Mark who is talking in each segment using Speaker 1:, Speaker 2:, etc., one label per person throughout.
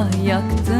Speaker 1: ah yaktın.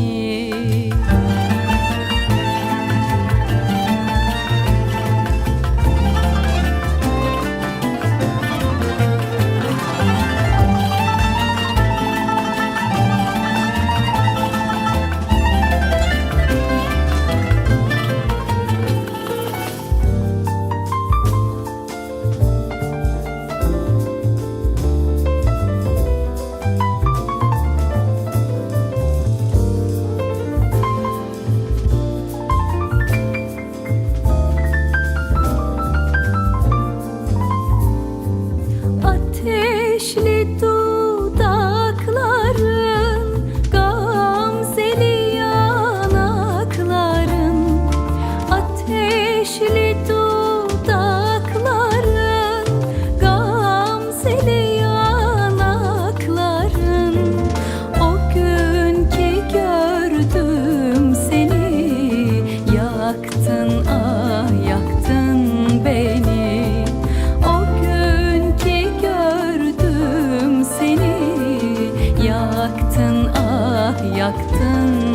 Speaker 1: yaktın ah yaktın.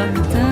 Speaker 1: bıraktın